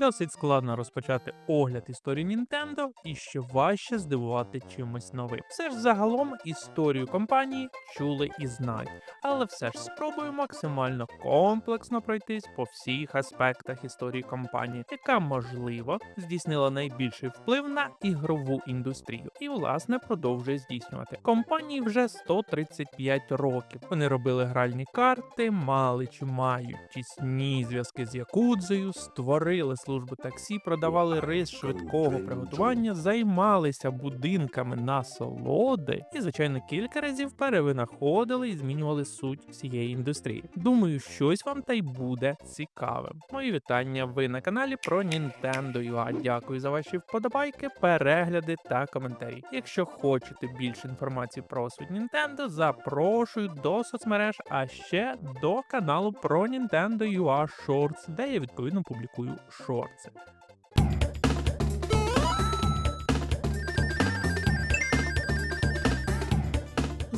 Досить складно розпочати огляд історії Nintendo і ще важче здивувати чимось новим. Все ж загалом історію компанії чули і знають, але все ж спробую максимально комплексно пройтись по всіх аспектах історії компанії, яка можливо здійснила найбільший вплив на ігрову індустрію і власне продовжує здійснювати. Компанії вже 135 років. Вони робили гральні карти, мали чи мають тісні зв'язки з Якудзою, створили службу таксі, продавали рис швидкого приготування, займалися будинками насолоди і, звичайно, кілька разів перевинаходили і змінювали суть всієї індустрії. Думаю, щось вам та й буде цікавим. Мої вітання. Ви на каналі про Nintendo UA. Дякую за ваші вподобайки, перегляди та коментарі. Якщо хочете більше інформації про суть Nintendo, запрошую до соцмереж, а ще до каналу про Nintendo UA Shorts, де я відповідно публікую шорти.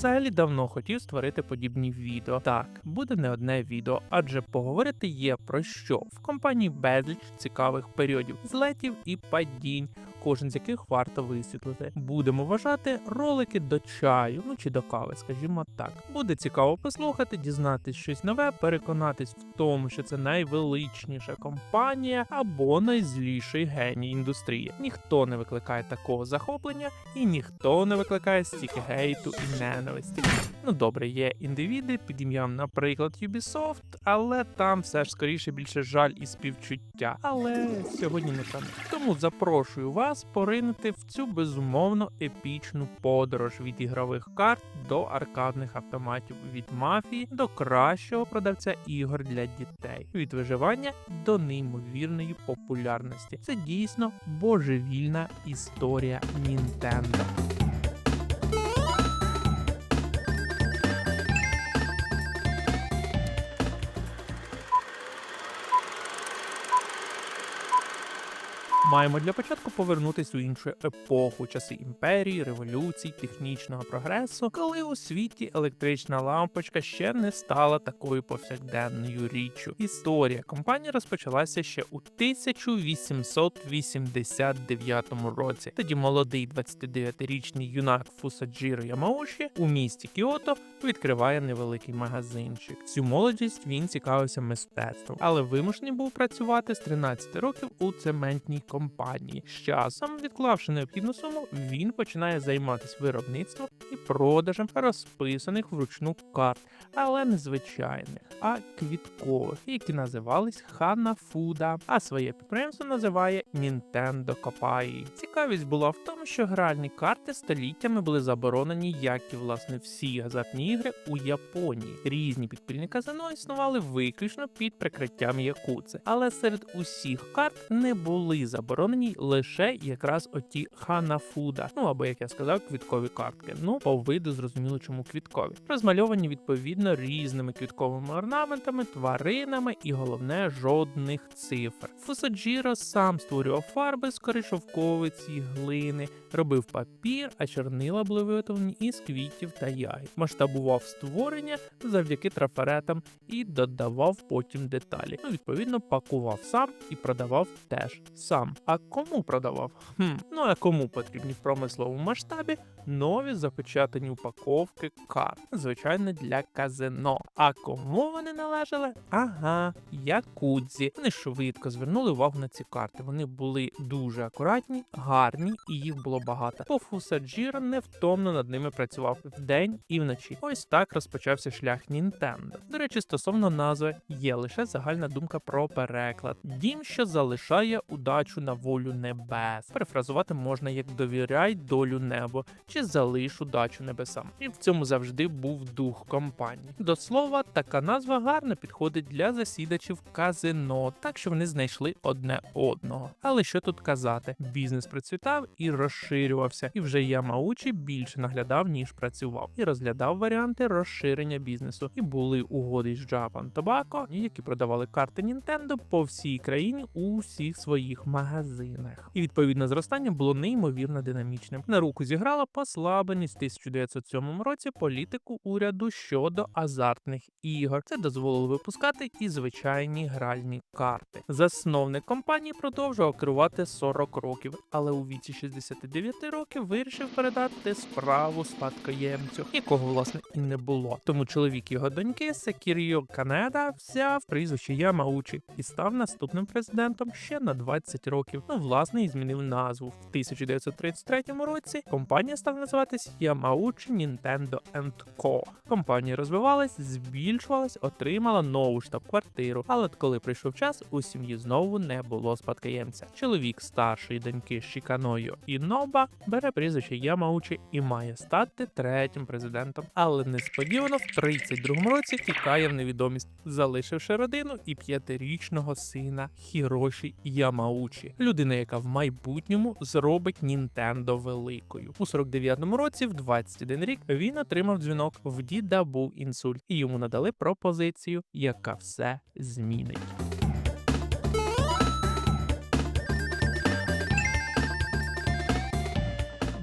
Взагалі давно хотів створити подібні відео. Так, буде не одне відео, адже поговорити є про що. В компанії безліч цікавих періодів, злетів і падінь, кожен з яких варто висвітлити. Будемо вважати ролики до чаю, ну чи до кави, скажімо так. Буде цікаво послухати, дізнатись щось нове, переконатись в тому, що це найвеличніша компанія або найзліший геній індустрії. Ніхто не викликає такого захоплення і ніхто не викликає стільки гейту і ненависті. Ну добре, є індивіди під ім'ям, наприклад, Ubisoft, але там все ж скоріше більше жаль і співчуття. Але сьогодні не там. Тому запрошую вас поринути в цю безумовно епічну подорож від ігрових карт до аркадних автоматів, від мафії до кращого продавця ігор для дітей, від виживання до неймовірної популярності. Це дійсно божевільна історія Нінтендо. Маємо для початку повернутися у іншу епоху, часи імперії, революцій, технічного прогресу, коли у світі електрична лампочка ще не стала такою повсякденною річчю. Історія компанії розпочалася ще у 1889 році. Тоді молодий 29-річний юнак Фусаджіро Ямауші у місті Кіото відкриває невеликий магазинчик. Цю молодість він цікавився мистецтвом, але вимушений був працювати з 13 років у цементній компанії. З часом, відклавши необхідну суму, він починає займатися виробництвом і продажем розписаних вручну карт, але не звичайних, а квіткових, які називались Ханафуда, а своє підприємство називає Nintendo Kopai. Цікавість була в тому, що гральні карти століттями були заборонені, як і власне всі азартні ігри у Японії. Різні підпільні казино існували виключно під прикриттям якуци, але серед усіх карт не були заборонені лише якраз оті ханафуда, ну або як я сказав, квіткові картки. Ну по виду зрозуміло, чому квіткові. Розмальовані відповідно різними квітковими орнаментами, тваринами і головне жодних цифр. Фусаджіро сам створював фарби з коришовковиці, глини, робив папір, а чорнила були виготовлені із квітів та ягід. Масштабував створення завдяки трафаретам і додавав потім деталі. Ну, відповідно, пакував сам і продавав теж сам. А кому продавав? Хм, ну а кому потрібні в промисловому масштабі нові запечатані упаковки карт, звичайно, для казино. А кому вони належали? Ага, якудзі. Вони швидко звернули увагу на ці карти. Вони були дуже акуратні, гарні, і їх було багато. Бо Фусаджіро невтомно над ними працював вдень і вночі. Ось так розпочався шлях Нінтендо. До речі, стосовно назви є лише загальна думка про переклад. Дім, що залишає удачу на волю небес. Перефразувати можна як довіряй долю небо чи залиш удачу небесам. І в цьому завжди був дух компанії. До слова, така назва гарно підходить для засідачів казино, так що вони знайшли одне одного. Але що тут казати? Бізнес процвітав і розширювався, і вже Ямаучі більше наглядав ніж працював, і розглядав варіанти розширення бізнесу. І були угоди з Japan Tobacco, які продавали карти Nintendo по всій країні у всіх своїх магазинах. І відповідно зростання було неймовірно динамічним. На руку зіграла послабленість 1907 році політику уряду щодо азартних ігор. Це дозволило випускати і звичайні гральні карти. Засновник компанії продовжував керувати 40 років, але у віці 69 років вирішив передати справу спадкоємцю, якого власне і не було. Тому чоловік його доньки Секіріо Канеда взяв прізвище Ямаучі і став наступним президентом ще на 20 років. Ну, власне, і змінив назву. В 1933 році компанія стала називатись Yamauchi Nintendo Co. Компанія розвивалась, збільшувалась, отримала нову штаб-квартиру. Але коли прийшов час, у сім'ї знову не було спадкоємця. Чоловік старшої доньки Шіканою Іноба бере прізвище Ямаучі і має стати третім президентом. Але несподівано в 32-му році тікає в невідомість, залишивши родину і п'ятирічного сина Хіроші Ямаучі, людина, яка в майбутньому зробить Нінтендо великою. У 49-му році, в 21 рік, він отримав дзвінок. В діда був інсульт, і йому надали пропозицію, яка все змінить.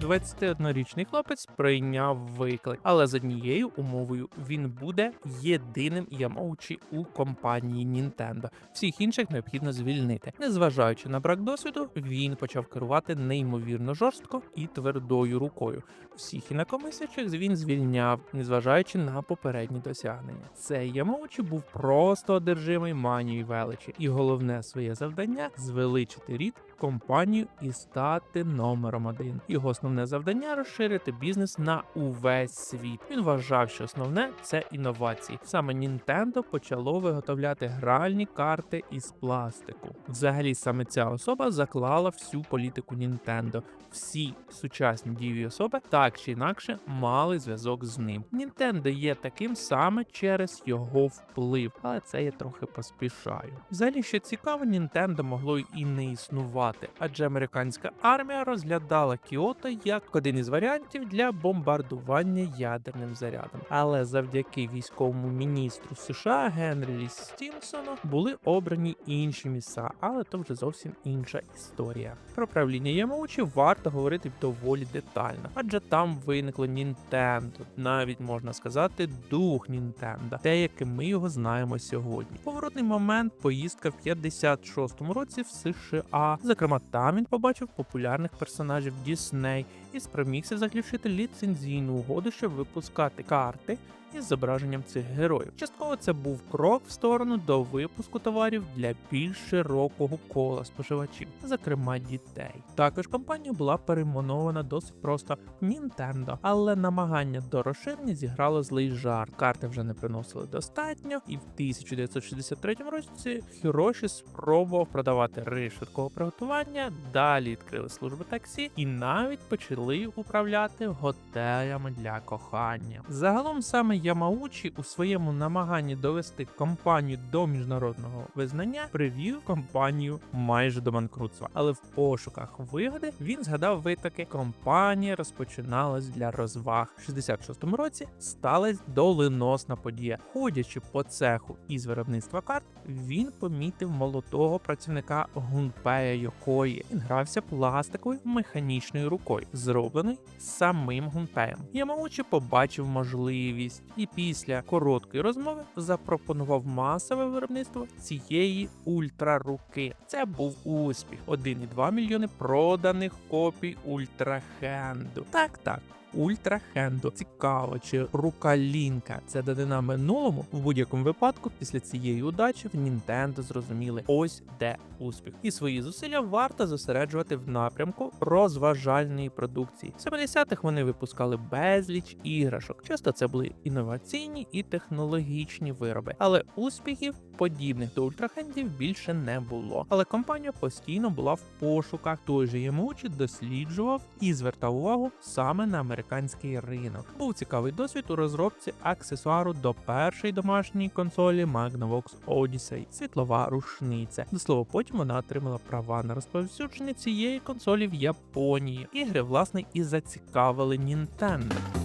21-річний хлопець прийняв виклик, але з однією умовою він буде єдиним Ямоучі у компанії Nintendo. Всіх інших необхідно звільнити. Незважаючи на брак досвіду, він почав керувати неймовірно жорстко і твердою рукою. Всіх інакомислячих він звільняв, незважаючи на попередні досягнення. Цей Ямоучі був просто одержимий манією величі, і головне своє завдання звеличити рід компанію і стати номером один. Його основне завдання розширити бізнес на увесь світ. Він вважав, що основне це інновації. Саме Nintendo почало виготовляти гральні карти із пластику. Взагалі, саме ця особа заклала всю політику Nintendo. Всі сучасні дієві особи так чи інакше мали зв'язок з ним. Nintendo є таким саме через його вплив, але це я трохи поспішаю. Взагалі, що цікаво, Nintendo могло і не існувати, адже американська армія розглядала Кіото як один із варіантів для бомбардування ядерним зарядом. Але завдяки військовому міністру США Генрі Лі Стімсону були обрані інші місця, але то вже зовсім інша історія. Про правління Ямаучі варто говорити доволі детально, адже там виникло Нінтендо, навіть можна сказати, дух Нінтендо, те, яким ми його знаємо сьогодні. Поворотний момент поїздка в 56-му році в США. Зокрема, там він побачив популярних персонажів Дісней і спромігся заключити ліцензійну угоду, щоб випускати карти із зображенням цих героїв. Частково це був крок в сторону до випуску товарів для більш широкого кола споживачів, зокрема дітей. Також компанія була перейменована досить просто Nintendo, але намагання до розширення зіграло злий жарт. Карти вже не приносили достатньо, і в 1963 році Хіроші спробував продавати рис швидкого приготування. Далі відкрили служби таксі і навіть почали управляти готелями для кохання. Загалом саме Ямаучі у своєму намаганні довести компанію до міжнародного визнання привів компанію майже до банкрутства. Але в пошуках вигоди він згадав витоки. Компанія розпочиналась для розваг. В 66-му році сталася доленосна подія. Ходячи по цеху із виробництва карт, він помітив молодого працівника Гунпея Йокої. Він грався пластиковою механічною рукою, зробленою самим Гунпеєм. Ямаучі побачив можливість і після короткої розмови запропонував масове виробництво цієї ультраруки. Це був успіх: 1,2 мільйони проданих копій ультрахенду. Так, так. Ультра Хендо. Цікаво, чи рука Лінка це данина минулому. В будь-якому випадку, після цієї удачі в Nintendo зрозуміли ось де успіх. І свої зусилля варто зосереджувати в напрямку розважальної продукції. В 70-х вони випускали безліч іграшок. Часто це були інноваційні і технологічні вироби, але успіхів подібних до ультрахендів більше не було. Але компанія постійно була в пошуках. Той же Ямучі досліджував і звертав увагу саме на американський ринок. Був цікавий досвід у розробці аксесуару до першої домашньої консолі Magnavox Odyssey – світлова рушниця. До слова, потім вона отримала права на розповсюдження цієї консолі в Японії. Ігри, власне, і зацікавили Nintendo.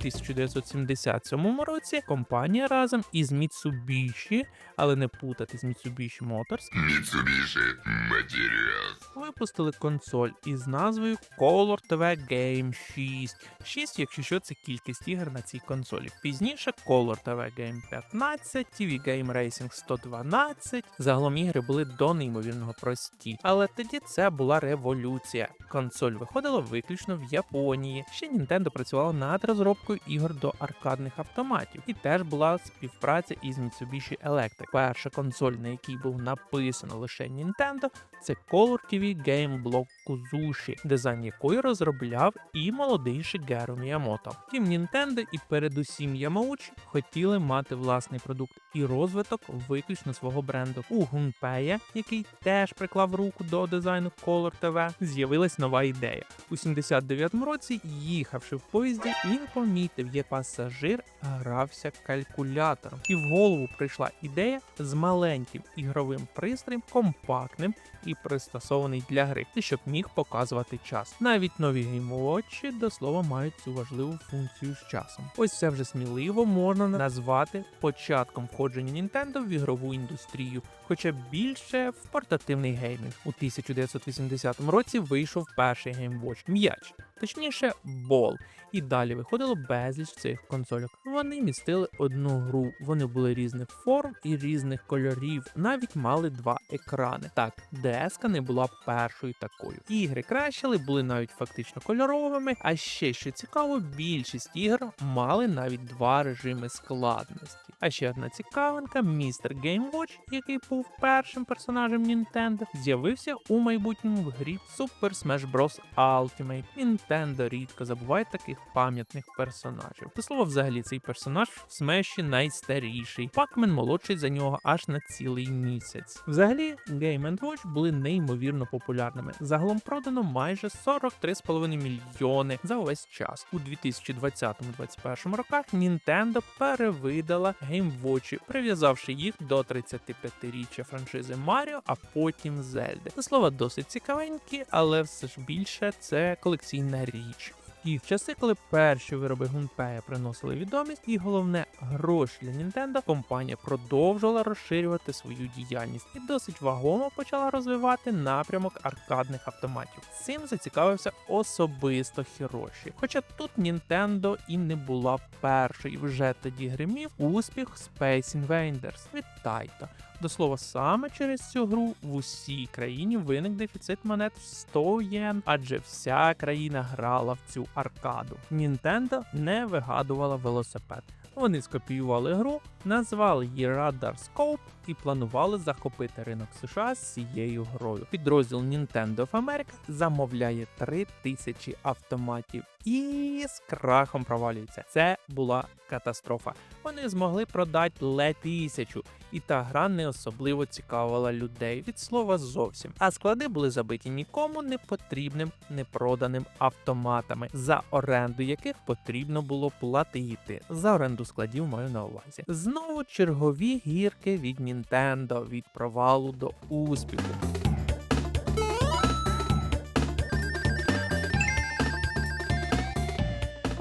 1977 році компанія разом із Mitsubishi, але не путати з Mitsubishi Motors, Mitsubishi Materials. випустили консоль із назвою Color TV Game 6. 6, якщо що, це кількість ігор на цій консолі. Пізніше Color TV Game 15, TV Game Racing 112. Загалом ігри були до неймовірного прості. Але тоді це була революція. Консоль виходила виключно в Японії. Ще Nintendo працювала над розробкою ігор до аркадних автоматів, і теж була співпраця із Mitsubishi Electric. Перша консоль, на якій був написано лише Nintendo, це Color TV Game Block Kuzushi, дизайн якої розробляв і молодий Shigeru Miyamoto. Втім, Nintendo і передусім Ямаучі хотіли мати власний продукт і розвиток виключно свого бренду. У Гунпея, який теж приклав руку до дизайну Color TV, з'явилась нова ідея. У 79-му році, їхавши в поїзді, він помітив, як пасажир грався калькулятором, і в голову прийшла ідея з маленьким ігровим пристроєм, компактним і пристосований для гри, і щоб міг показувати час. Навіть нові геймвотчі до слова мають цю важливу функцію з часом. Ось це вже сміливо можна назвати початком входження Nintendo в ігрову індустрію, хоча більше в портативний геймінг. У 1980 році вийшов перший геймвотч м'яч. Точніше, бол, і далі виходило безліч цих консольок. Вони містили одну гру, вони були різних форм і різних кольорів, навіть мали два екрани. Так, ds не була першою такою. Ігри кращили, були навіть фактично кольоровими. А ще що цікаво, більшість ігр мали навіть два режими складності. А ще одна цікавинка: містер Watch, який був першим персонажем Nintendo, з'явився у майбутньому в грі Super Smash Bros. Ultimate. Nintendo рідко забуває таких пам'ятних персонажів. До слова, взагалі, цей персонаж в Смеші найстаріший. Пакмен молодший за нього аж на цілий місяць. Взагалі, Game Watch були неймовірно популярними. Загалом продано майже 43,5 мільйони за увесь час. У 2020-2021 роках Nintendo перевидала Watch, прив'язавши їх до 35-річчя франшизи Маріо, а потім Зельди. Це слова, досить цікавенькі, але все ж більше це колекційна річ. І в часи, коли перші вироби Гунпея приносили відомість, і головне гроші для Nintendo, компанія продовжувала розширювати свою діяльність і досить вагомо почала розвивати напрямок аркадних автоматів. Цим зацікавився особисто Хіроші. Хоча тут Nintendo і не була першою, вже тоді гримів успіх Space Invaders від Taito. До слова, саме через цю гру в усій країні виник дефіцит монет в 100 єн, адже вся країна грала в цю аркаду. Nintendo не вигадувала велосипед. Вони скопіювали гру, назвали її Radar Scope і планували захопити ринок США з цією грою. Підрозділ Nintendo of America замовляє 3000 автоматів і з крахом провалюється. Це була катастрофа. Вони змогли продати ледь тисячу, і та гра не особливо цікавила людей від слова зовсім. А склади були забиті нікому не потрібним непроданим автоматами, за оренду яких потрібно було платити. За оренду складів маю на увазі. Знову чергові гірки від Nintendo від провалу до успіху.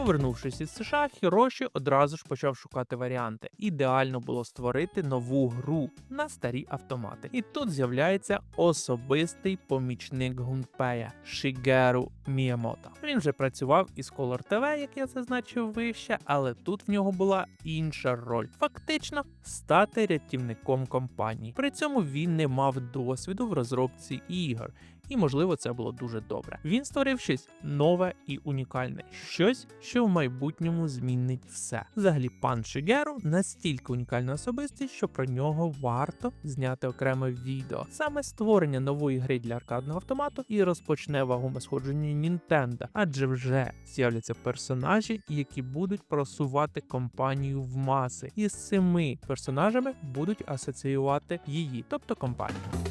Повернувшись із США, Хіроші одразу ж почав шукати варіанти. Ідеально було створити нову гру на старі автомати. І тут з'являється особистий помічник Гунпея Шігеру Міямото. Він вже працював із Color TV, як я зазначив вище, але тут в нього була інша роль. Фактично стати рятівником компанії. При цьому він не мав досвіду в розробці ігор і можливо це було дуже добре. Він створив щось нове і унікальне, щось, що в майбутньому змінить все. Взагалі, пан Шигеру настільки унікальна особистість, що про нього варто зняти окреме відео. Саме створення нової гри для аркадного автомату і розпочне вагоме сходження Nintendo, адже вже з'являться персонажі, які будуть просувати компанію в маси, і з цими персонажами будуть асоціювати її, тобто компанію.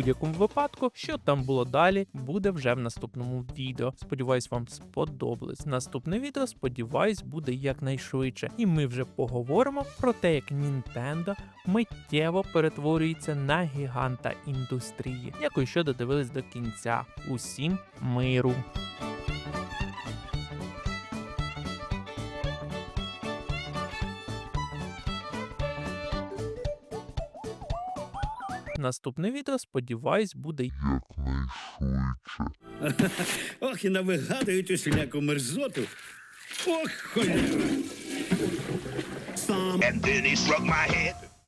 Будь-якому випадку, що там було далі, буде вже в наступному відео. Сподіваюсь, вам сподобалось. Наступне відео, сподіваюсь, буде якнайшвидше. І ми вже поговоримо про те, як Nintendo миттєво перетворюється на гіганта індустрії. Дякую, що додивились до кінця. Усім миру! Наступне відео, сподіваюсь, буде Якнайшвидше. Ох, і навигадують усіляку мерзоту. Ох. Сам And then he struck my head.